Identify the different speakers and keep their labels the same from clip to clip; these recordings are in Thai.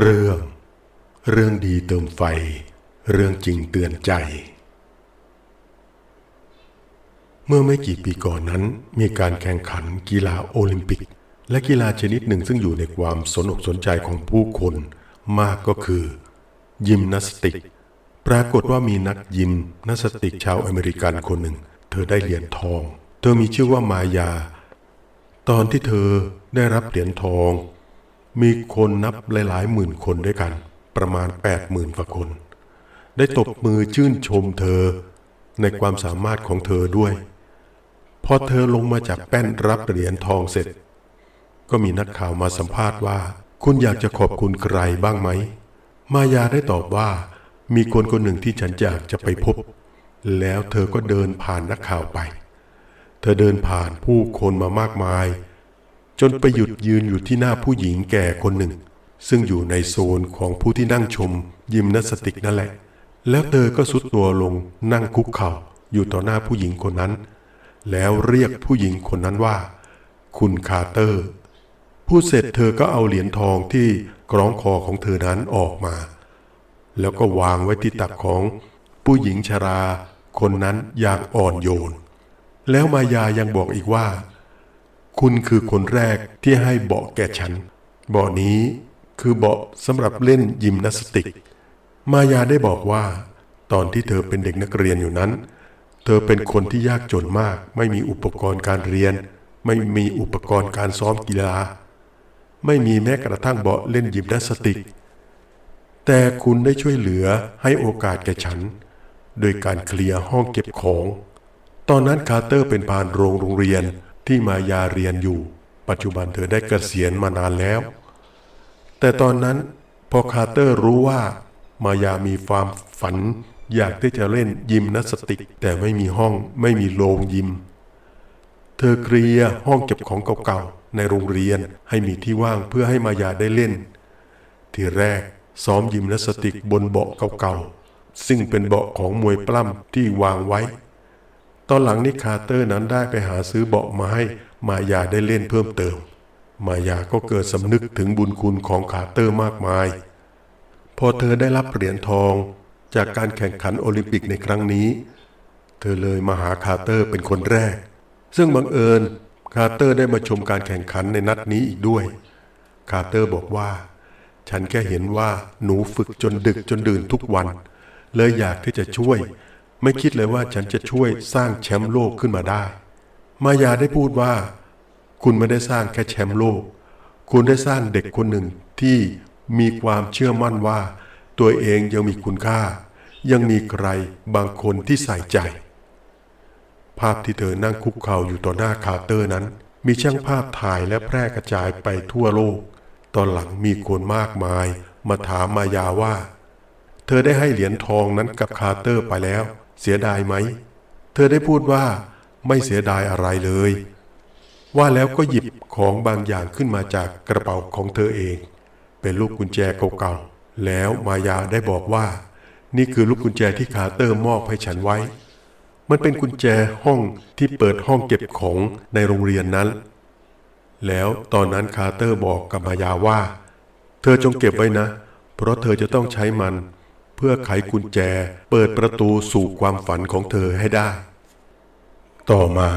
Speaker 1: เรื่อง เรื่องดีเติมไฟ เรื่องจริงเตือนใจ เมื่อไม่กี่ปีก่อนนั้น มีการแข่งขันกีฬาโอลิมปิก และกีฬาชนิดหนึ่งซึ่งอยู่ในความสนอกสนใจของผู้คนมากก็คือ ยิมนาสติก ปรากฏว่ามีนักยิมนาสติกชาวอเมริกันคนหนึ่ง เธอได้เหรียญทอง เธอมีชื่อว่ามายา ตอนที่เธอได้รับเหรียญทอง มีคนนับหลายๆหมื่นคนด้วยกัน ประมาณ8ปดหมื่นกว่าคน ได้ตบมือชื่นชมเธอ ในความสามารถของเธอด้วย พอเธอลงมาจากแป้นรับเหรียญทองเสร็จ ก็มีนักข่าวมาสัมภาษณ์ว่า คุณอยากจะขอบคุณใครบ้างไหม มายาได้ตอบว่า มีคนคนหนึ่งที่ฉันอยากจะไปพบ แล้วเธอก็เดินผ่านนักข่าวไป เธอเดินผ่านผู้คนมามากมาย จนไปหยุดยืนอยู่ที่หน้าผู้หญิงแก่คนหนึ่ง ซึ่งอยู่ในโซนของผู้ที่นั่งชม ยิมนาสติกนั่นแหละ แล้วเธอก็สุดตัวลงนั่งคุกเข่าอยู่ต่อหน้าผู้หญิงคนนั้น แล้วเรียกผู้หญิงคนนั้นว่า คุณคาร์เตอร์พูดเสร็จเธอก็เอาเหรียญทองที่กร้องคอของเธอนั้นออกมา แล้วก็วางไว้ที่ตักของผู้หญิงชราคนนั้นอย่างอ่อนโยน แล้วมายายังบอกอีกว่า คุณคือคนแรกที่ให้เบาะแก่ฉัน เบาะนี้คือเบาะสำหรับเล่นยิมนาสติก มายาได้บอกว่า ตอนที่เธอเป็นเด็กนักเรียนอยู่นั้น เธอเป็นคนที่ยากจนมาก ไม่มีอุปกรณ์การเรียน ไม่มีอุปกรณ์การซ้อมกีฬา ไม่มีแม้กระทั่งเบาะเล่นยิมนาสติก แต่คุณได้ช่วยเหลือให้โอกาสแก่ฉัน โดยการเคลียร์ห้องเก็บของ ตอนนั้นคาร์เตอร์เป็นพานโรงโรงเรียน ที่มายาเรียนอยู่ ปัจจุบันเธอได้เกษียณมานานแล้ว แต่ตอนนั้นพอคาร์เตอร์รู้ว่ามายามีความฝัน อยากที่จะเล่นยิมนาสติก แต่ไม่มีห้องไม่มีโรงยิม เธอเคลียห้องเก็บของเก่าๆในโรงเรียนให้มีที่ว่างเพื่อให้มายาได้เล่น ทีแรกซ้อมยิมนาสติกบนเบาะเก่าๆซึ่งเป็นเบาะของมวยปล้ำที่วางไว้ ตอนหลังนี้คาร์เตอร์นั้นได้ไปหาซื้อเบาะไม้มายาได้เล่นเพิ่มเติม มายาก็เกิดสำนึกถึงบุญคุณของคาร์เตอร์มากมาย พอเธอได้รับเหรียญทองจากการแข่งขันโอลิมปิกในครั้งนี้ เธอเลยมาหาคาร์เตอร์เป็นคนแรก ซึ่งบังเอิญคาร์เตอร์ได้มาชมการแข่งขันในนัดนี้อีกด้วย คาร์เตอร์บอกว่า ฉันแค่เห็นว่าหนูฝึกจนดึกจนดื่นทุกวัน เลยอยากที่จะช่วย ไม่คิดเลยว่าฉันจะช่วยสร้างแชมป์โลกขึ้นมาได้ มายาได้พูดว่า คุณไม่ได้สร้างแค่แชมป์โลก คุณได้สร้างเด็กคนหนึ่งที่มีความเชื่อมั่นว่า ตัวเองยังมีคุณค่า ยังมีใครบางคนที่ใส่ใจ ภาพที่เธอนั่งคุกเข่าอยู่ต่อหน้าคาเตอร์นั้น มีช่างภาพถ่ายและแพร่กระจายไปทั่วโลก ตอนหลังมีคนมากมาย มาถามมายาว่า เธอได้ให้เหรียญทองนั้นกับคาเตอร์ไปแล้ว เสียดายไหม เธอได้พูดว่าไม่เสียดายอะไรเลย ว่าแล้วก็หยิบของบางอย่างขึ้นมาจากกระเป๋าของเธอเอง เป็นลูกกุญแจเก่าๆ แล้วมายาได้บอกว่า นี่คือลูกกุญแจที่คาร์เตอร์มอบให้ฉันไว้ มันเป็นกุญแจห้องที่เปิดห้องเก็บของในโรงเรียนนั้น แล้วตอนนั้นคาร์เตอร์บอกกับมายาว่า เธอจงเก็บไว้นะ เพราะเธอจะต้องใช้มัน พื่อไขกุญแจเปิดประตูสู่ความฝันของเธอให้ได้ ต่อมา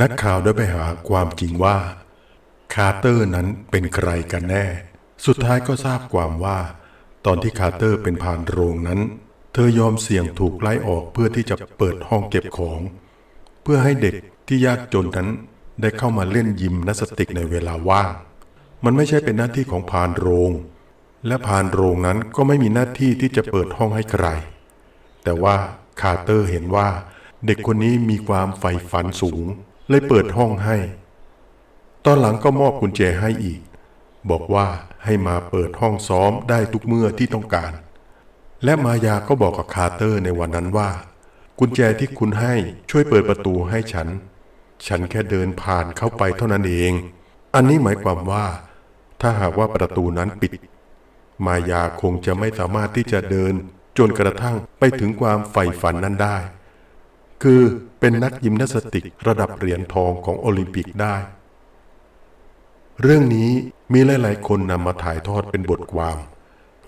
Speaker 1: นักข่าวได้ไปหาความจริงว่า คาร์เตอร์นั้นเป็นใครกันแน่ สุดท้ายก็ทราบความว่า ตอนที่คาร์เตอร์เป็นผ่านโรงนั้น เธอยอมเสี่ยงถูกไล่ออกเพื่อที่จะเปิดห้องเก็บของ เพื่อให้เด็กที่ยากจนนั้นได้เข้ามาเล่นยิมนาสติกในเวลาว่าง มันไม่ใช่เป็นหน้าที่ของพานโรง และพานโรงนั้นก็ไม่มีหน้าที่ที่จะเปิดห้องให้ใคร แต่ว่าคาร์เตอร์เห็นว่าเด็กคนนี้มีความใฝ่ฝันสูง เลยเปิดห้องให้ ตอนหลังก็มอบกุญแจให้อีก บอกว่าให้มาเปิดห้องซ้อมได้ทุกเมื่อที่ต้องการ และมายาก็บอกกับคาร์เตอร์ในวันนั้นว่า กุญแจที่คุณให้ช่วยเปิดประตูให้ฉัน ฉันแค่เดินผ่านเข้าไปเท่านั้นเอง อันนี้หมายความว่า ถ้าหากว่าประตูนั้นปิด มายาคงจะไม่สามารถที่จะเดิน จนกระทั่งไปถึงความใฝ่ฝันนั้นได้ คือเป็นนักยิมนาสติกระดับเหรียญทองของโอลิมปิกได้ เรื่องนี้มีหลาย ๆ คนนำมาถ่ายทอดเป็นบทความ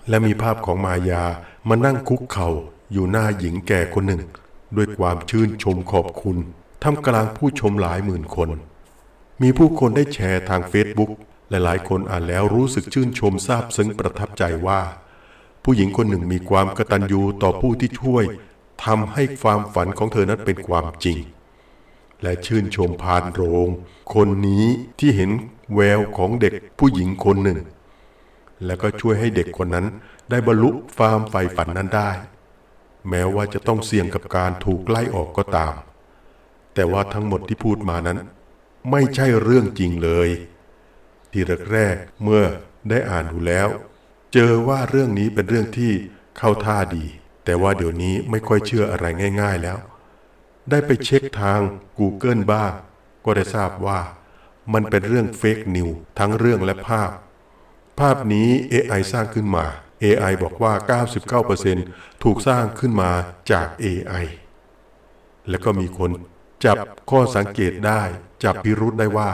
Speaker 1: และมีภาพของมายามานั่งคุกเข่าอยู่หน้าหญิงแก่คนหนึ่ง ด้วยความชื่นชมขอบคุณท่ามกลางผู้ชมหลายหมื่นคน มีผู้คนได้แชร์ทางเฟซบุ๊ก หลายๆ คนอ่านแล้วรู้สึกชื่นชมซาบซึ้งประทับใจว่า ผู้หญิงคนหนึ่งมีความกตัญญูต่อผู้ที่ช่วยทำให้ความฝันของเธอนั้นเป็นความจริง และชื่นชมพานโรง คนนี้ที่เห็นแววของเด็กผู้หญิงคนหนึ่ง แล้วก็ช่วยให้เด็กคนนั้นได้บรรลุความใฝ่ฝันนั้นได้ แม้ว่าจะต้องเสี่ยงกับการถูกไล่ออกก็ตาม แต่ว่าทั้งหมดที่พูดมานั้น ไม่ใช่เรื่องจริงเลย ทีแรกๆเมื่อได้อ่านดูแล้ว เจอว่าเรื่องนี้เป็นเรื่องที่เข้าท่าดี แต่ว่าเดี๋ยวนี้ไม่ค่อยเชื่ออะไรง่าย ๆแล้ว ได้ไปเช็คทาง Google บ้างก็ได้ทราบว่ามันเป็นเรื่องเฟกนิวทั้งเรื่องและภาพ ภาพนี้ AI สร้างขึ้นมา AI บอกว่า 99%ถูกสร้างขึ้นมาจาก AI แล้วก็มีคนจับข้อสังเกตได้ จับพิรุธได้ว่า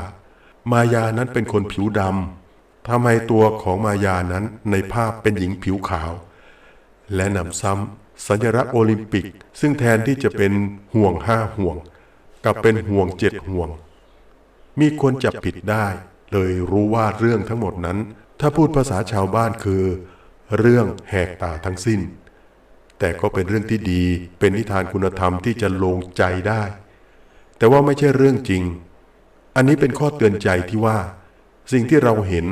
Speaker 1: มายานั้นเป็นคนผิวดำทำไมตัวของมายานั้นในภาพเป็นหญิงผิวขาว และนำซ้ำสัญลักษณ์โอลิมปิก ซึ่งแทนที่จะเป็นห่วงห้าห่วงกับเป็นห่วงเจ็ดห่วง มีคนจับผิดได้ เลยรู้ว่าเรื่องทั้งหมดนั้น ถ้าพูดภาษาชาวบ้านคือ เรื่องแหกตาทั้งสิ้น แต่ก็เป็นเรื่องที่ดีเป็นนิทานคุณธรรมที่จะลงใจได้ แต่ว่าไม่ใช่เรื่องจริง อันนี้เป็นข้อเตือนใจที่ว่า สิ่งที่เราเห็น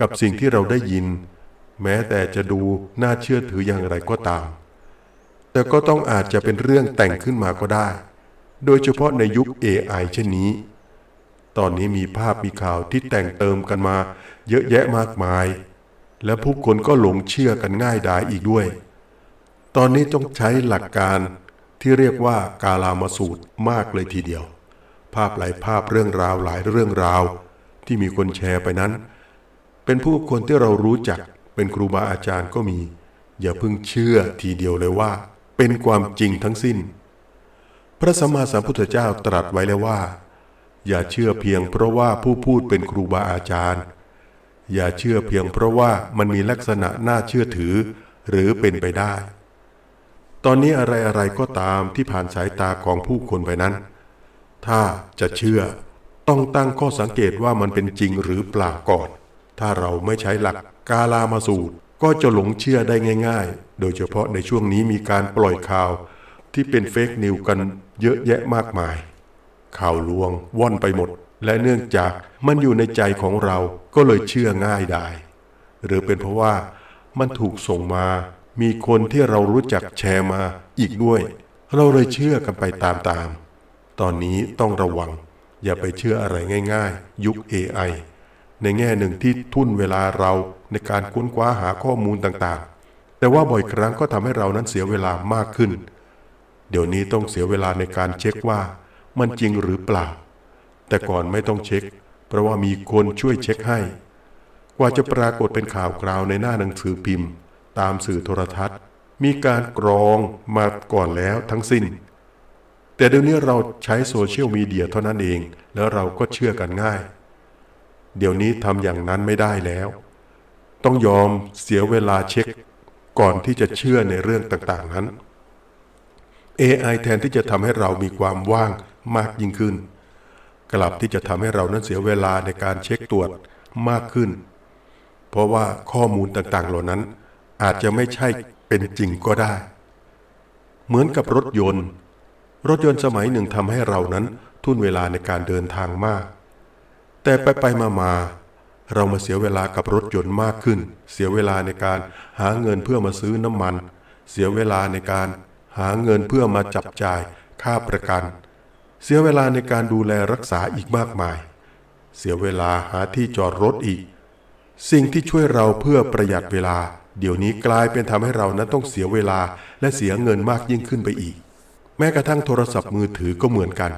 Speaker 1: กับสิ่งที่เราได้ยิน แม้แต่จะดูน่าเชื่อถืออย่างไรก็ตาม แต่ก็ต้องอาจจะเป็นเรื่องแต่งขึ้นมาก็ได้ โดยเฉพาะในยุค AI เช่นนี้ ตอนนี้มีภาพมีข่าวที่แต่งเติมกันมา เยอะแยะมากมาย และผู้คนก็หลงเชื่อกันง่ายดายอีกด้วย ตอนนี้ต้องใช้หลักการที่เรียกว่ากาลามาสูตรมากเลยทีเดียว ภาพหลายภาพเรื่องราวหลายเรื่องราว ที่มีคนแชร์ไปนั้น เป็นผู้คนที่เรารู้จักเป็นครูบาอาจารย์ก็มี อย่าเพิ่งเชื่อทีเดียวเลยว่า เป็นความจริงทั้งสิ้น พระสัมมาสัมพุทธเจ้าตรัสไว้แล้วว่า อย่าเชื่อเพียงเพราะว่าผู้พูดเป็นครูบาอาจารย์ อย่าเชื่อเพียงเพราะว่ามันมีลักษณะน่าเชื่อถือหรือเป็นไปได้ ตอนนี้อะไรอะไรก็ตามที่ผ่านสายตาของผู้คนไปนั้น ถ้าจะเชื่อ ต้องตั้งข้อสังเกตว่ามันเป็นจริงหรือเปล่าก่อน ถ้าเราไม่ใช้หลักกาลามาสูตร ก็จะหลงเชื่อได้ง่าย ๆ โดยเฉพาะในช่วงนี้มีการปล่อยข่าว ที่เป็นเฟกนิวกันเยอะแยะมากมาย ข่าวลวงว่อนไปหมด และเนื่องจากมันอยู่ในใจของเราก็เลยเชื่อง่ายได้ หรือเป็นเพราะว่ามันถูกส่งมา มีคนที่เรารู้จักแชร์มาอีกด้วย เราเลยเชื่อกันไปตามๆ ตอนนี้ต้องระวัง อย่าไปเชื่ออะไรง่าย ๆ ยุค AI ในแง่หนึ่งที่ทุ่นเวลาเราในการค้นคว้าหาข้อมูลต่างๆ แต่ว่าบ่อยครั้งก็ทำให้เรานั้นเสียเวลามากขึ้น เดี๋ยวนี้ต้องเสียเวลาในการเช็คว่า มันจริงหรือเปล่า แต่ก่อนไม่ต้องเช็ค เพราะว่ามีคนช่วยเช็คให้ กว่าจะปรากฏเป็นข่าวคราวในหน้าหนังสือพิมพ์ ตามสื่อโทรทัศน์ มีการกรองมาก่อนแล้วทั้งสิ้น แต่เดี๋ยวนี้เราใช้โซเชียลมีเดียเท่านั้นเอง แล้วเราก็เชื่อกันง่าย เดี๋ยวนี้ทำอย่างนั้นไม่ได้แล้ว ต้องยอมเสียเวลาเช็ค ก่อนที่จะเชื่อในเรื่องต่างๆนั้น AI แทนที่จะทำให้เรามีความว่างมากยิ่งขึ้น กลับที่จะทำให้เรานั้นเสียเวลาในการเช็คตรวจมากขึ้น เพราะว่าข้อมูลต่างๆ เหล่านั้น อาจจะไม่ใช่เป็นจริงก็ได้ เหมือนกับรถยนต์ รถยนต์สมัยหนึ่งทำให้เรานั้นทุ่นเวลาในการเดินทางมาก แต่ไปไปมามาเรามาเสียเวลากับรถยนต์มากขึ้น เสียเวลาในการหาเงินเพื่อมาซื้อน้ำมัน เสียเวลาในการหาเงินเพื่อมาจับจ่ายค่าประกัน เสียเวลาในการดูแลรักษาอีกมากมาย เสียเวลาหาที่จอดรถอีก สิ่งที่ช่วยเราเพื่อประหยัดเวลา เดี๋ยวนี้กลายเป็นทำให้เรานั้นต้องเสียเวลาและเสียเงินมากยิ่งขึ้นไปอีก แม้กระทั่งโทรศัพท์มือถือก็เหมือนกัน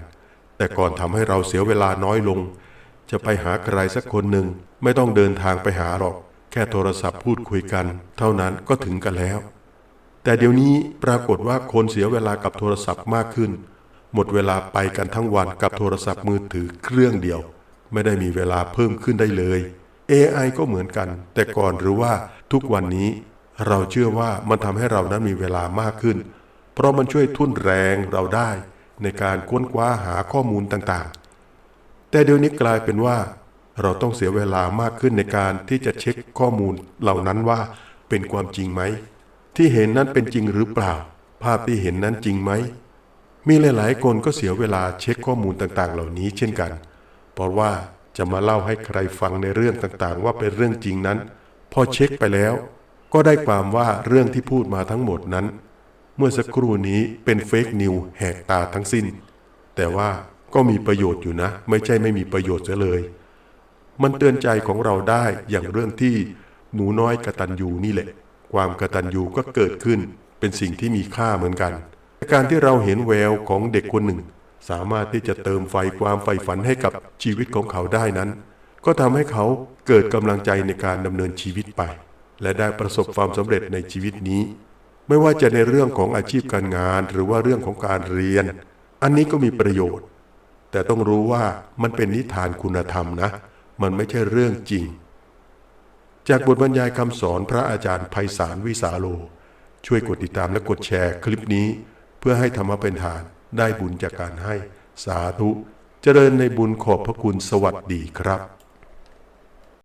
Speaker 1: แต่ก่อนทำให้เราเสียเวลาน้อยลง จะไปหาใครสักคนหนึ่งไม่ต้องเดินทางไปหาหรอก แค่โทรศัพท์พูดคุยกัน เท่านั้นก็ถึงกันแล้ว แต่เดี๋ยวนี้ปรากฏว่าคนเสียเวลากับโทรศัพท์มากขึ้น หมดเวลาไปกันทั้งวันกับโทรศัพท์มือถือเครื่องเดียว ไม่ได้มีเวลาเพิ่มขึ้นได้เลย AI ก็เหมือนกัน แต่ก่อนหรือว่าทุกวันนี้เราเชื่อว่ามันทำให้เรานั้นมีเวลามากขึ้น เพราะมันช่วยทุ่นแรงเราได้ในการค้นคว้าหาข้อมูลต่างๆ แต่เดี๋ยวนี้กลายเป็นว่า เราต้องเสียเวลามากขึ้นในการที่จะเช็คข้อมูลเหล่านั้นว่าเป็นความจริงไหม ที่เห็นนั้นเป็นจริงหรือเปล่า ภาพที่เห็นนั้นจริงไหม มีหลายๆคนก็เสียเวลาเช็คข้อมูลต่างๆ เหล่านี้เช่นกัน เพราะว่าจะมาเล่าให้ใครฟังในเรื่องต่างๆ ว่าเป็นเรื่องจริงนั้น พอเช็คไปแล้ว ก็ได้ความว่าเรื่องที่พูดมาทั้งหมดนั้น เมื่อสักครู่นี้เป็นเฟกนิวแหกตาทั้งสิ้น แต่ว่าก็มีประโยชน์อยู่นะ ไม่ใช่ไม่มีประโยชน์เสียเลย มันเตือนใจของเราได้อย่างเรื่องที่หนูน้อยกระตัญญูนี่แหละ ความกระตัญญูก็เกิดขึ้นเป็นสิ่งที่มีค่าเหมือนกัน การที่เราเห็นแววของเด็กคนหนึ่ง สามารถที่จะเติมไฟความใฝ่ฝันให้กับชีวิตของเขาได้นั้น ก็ทำให้เขาเกิดกำลังใจในการดำเนินชีวิตไป และได้ประสบความสำเร็จในชีวิตนี้ ไม่ว่าจะในเรื่องของอาชีพการงานหรือว่าเรื่องของการเรียน อันนี้ก็มีประโยชน์ แต่ต้องรู้ว่ามันเป็นนิทานคุณธรรมนะ มันไม่ใช่เรื่องจริง จากบทบรรยายคำสอนพระอาจารย์ไพศาลวิสาโล ช่วยกดติดตามและกดแชร์คลิปนี้ เพื่อให้ธรรมะเป็นทานได้บุญจากการให้สาธุ เจริญในบุญขอบพระคุณสวัสดีครับ